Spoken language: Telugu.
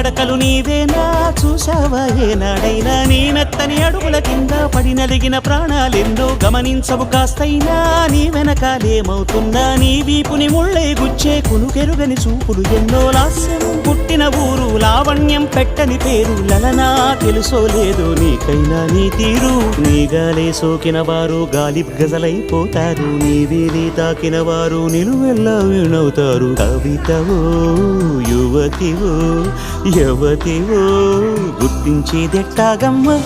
నడకలు నీవేనా? చూసావా ఏనాడైనా నీ మెత్తని అడుగుల కింద పడి నలిగిన ప్రాణాలెందో గమనించవు కాస్తైనా. నీ వెనకాలేమవుతున్నా నీ వీపుని ముళ్ళే గుచ్చే కునుకెరుగని చూపులు ఎన్నో లాస్యం పుట్టిన ఊరు లావణ్యం పెట్టని పేరు లలనా తెలుసో లేదో నీకైనా నీ తీరు. నీగాలే సోకిన వారు గాలి గజలైపోతారు. నీవేలి తాకిన వారు నిలువెల్లా వీణవుతారు. కవితవో యువతివో యువతివో గుర్తించేదెట్టాగమ్మ